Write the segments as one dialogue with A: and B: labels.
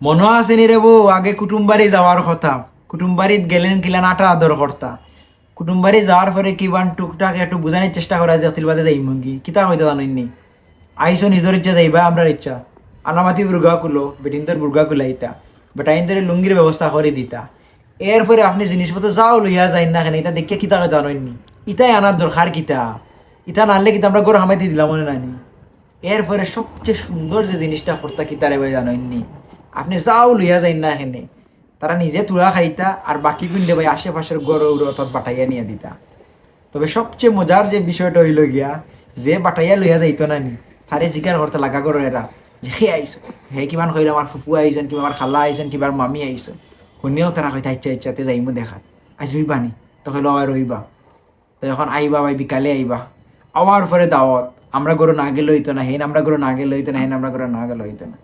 A: মনে আছে নি রে আগে কুটুমবাড়ি যাওয়ার কথা। কুটুমবাড়িত গেলেন কিলান আটা আদর কর্তা কুটুমবাড়ি যাওয়ার পরে কিবান টুকটাক একটু বুঝানোর চেষ্টা করা যে বাদে যাই মঙ্গি কিতা হইতে জানেননি আইসো নিজের ইচ্ছা যাইবা আমরার ইচ্ছা। আনামাতি বুর্গা কুলো বেটিনদের বুর্গা কুলাইতা বেটাইনদের লুঙ্গির ব্যবস্থা করে দিতা। এরপরে আপনি জিনিসপত্র যাও লইয়া যাই না কেন ইটা দেখে কিতা কথা জানেননি ইটাই আনার দরকার কিতা? ইটা নানলে কিতা আমরা গরু হামাইতে দিলাম, মনে নানি এরপরে সবচেয়ে সুন্দর যে জিনিসটা করতা কি তারে ভাই জানেননি আপনি যাও লইয়া যাই না এখানে। তারা নিজে তুলা খাইতা, আর বাকি গুন্ডে ভাই আশেপাশের গরু অর্থাৎ বাটাইয়া নিয়ে দিতা। তবে সবচেয়ে মজার যে বিষয়টা হইল গিয়া, যে বাটাইয়া লইয়া যাইতো না নি, তারে জিজ্ঞাসা করতে লাগা করো এরা, যে সে আইসো হে কিমান কইল আমার ফুফু আইছেন, কিবা আমার খালা আইছেন, কিবা মামি আইছেন শুনিও তারা কইতা ইচ্ছা ইচ্ছাতে যাইমু দেখাত আজ রইবা নি, তো কইল আর রইবা। তো এখন আইবা ভাই, বিকালে আইবা। আওয়ার পরে দাওয়াত, আমরা গরু না গেলে হইতো না, হেন আমরা গরু না গেলে হইতো না, হেন আমরা গরু না গেলে হইতো না।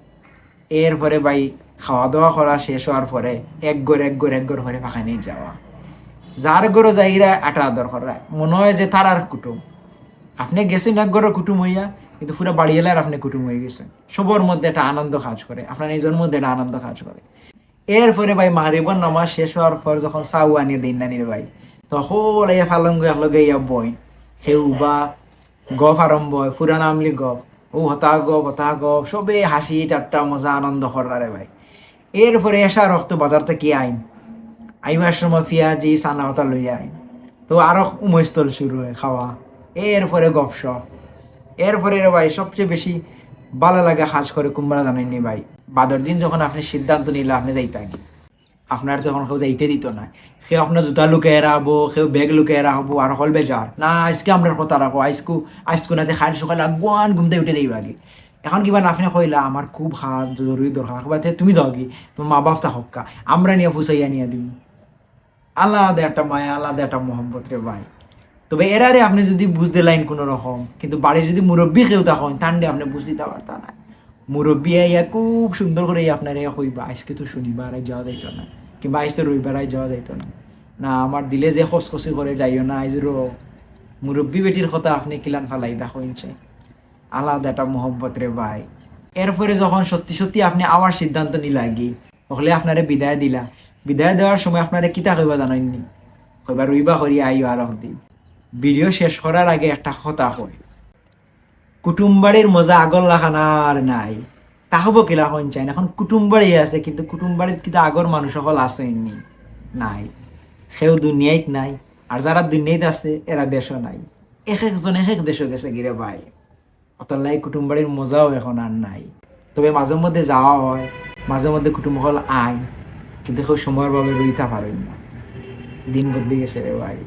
A: এরপরে ভাই খাওয়া দাওয়া করা শেষ হওয়ার পরে এক গড় এক গড় এক গড় করে নিয়ে যাওয়া। যার গরু যাইরা আটা আদর করা, মনে হয় যে তার আর কুটুম। আপনি গেছেন এক গরু কুটুম হইয়া, কিন্তু পুরো বাড়ি এলে আর আপনি কুটুম হয়ে গেছেন। সবার মধ্যে একটা আনন্দ কাজ করে, আপনার নিজের মধ্যে একটা আনন্দ কাজ করে। এরপরে ভাই মাহরিবন নামাজ শেষ হওয়ার পর যখন চাউ আনিয়ে দিন নানির ভাই, তখন এই ফালঙ্গ একলগে ইয়া বই সেউ বা গফ আরম্ভ হয় ফুরান আমলি গফ। ও হতা গপ হতা গপ সবে হাসি টাট্টা মজা, আনন্দ করারে ভাই। এরপরে এসা রক্ত বাজার থেকে আইন। আইবার সময় পিঁয়াজি সানা হতা লইয়া আইন। তো আরও উমস্থল শুরু হয় খাওয়া এরপরে গপসপ এরপরে রে ভাই, সবচেয়ে বেশি ভালো লাগে হাজ করে কুমড়া জানেননি ভাই। বাদর দিন যখন আপনি সিদ্ধান্ত নিলে, আপনি যাইতেন আপনার তখন কেউ যাইতে দিত না। সে আপনার জুতা লুকিয়ে রাখব কেউ ব্যাগ লুকিয়ে রাখব, আর হল বেজার। না, আজকে আপনার কথা রাখো, আজকু আজকু না খাল সকালে আগুয়ান ঘুমতে উঠে দেই আগে এখন কিবা না আপনি কইলা, আমার খুব হাত জরুরি দরকার কিবা তে, তুমি দাও কি তোমার মা বাপ তা হক্কা, আমরা নিয়ে ফুসাইয়া নিয়ে দিই আলাদা একটা মায়া, আলাদা একটা মোহাম্মত রে ভাই। তবে এরারে আপনি যদি বুঝতে লাইন কোনো রকম, কিন্তু বাড়ির যদি মুরব্বী কেউ তখন তান্ডে আপনি বুঝতে পারতা না মুরব্বী আইয়া খুব সুন্দর করে আপনার ইয়া কইবা আজকে তো শনিবার আজ যাওয়া যাইতো না কিংবা আজ তো রবিবার আজ যাওয়া যাইতো না। না আমার দিলে যে খসখসি করে যাইও না আজ রো মুরব্বী বেটির কথা আপনি কিলান ফালাই দেখো ইনছে আলাদা একটা মোহব্বত রে ভাই। এরপরে যখন সত্যি সত্যি আপনি আবার সিদ্ধান্ত নিলাগি হলে আপনারে বিদায় দিলা। বিদায় দেওয়ার সময় আপনারে কিতা কইবা জানাইনি? কইবা রইবা করি আইও আর দিন ভিডিও শেষ করার আগে একটা কথা হয় কুটুমবাড়ির মজা আগর লাখান আর নাই। তা হব কিলা হন চাই এখন কুটুমবাড়ি আছে, কিন্তু কুটুমবাড়ির কিন্তু আগর মানুষ সকল আসেনি নাই। সেও দুনিয়াইত নাই। আর যারা দুনিয়াইত আছে এরা দেশও নাই। এক একজন এক এক দেশও গেছে গিরে ভাই। অতলাই কুটুমবাড়ির মজাও এখন আর নাই। তবে মাঝে মধ্যে যাওয়া হয় মাঝে মধ্যে কুটুম্ব হল আয় কিন্তু কেউ সময়ের ভাবে রইতে পারেন না। দিন বদলে গেছে রে ভাই।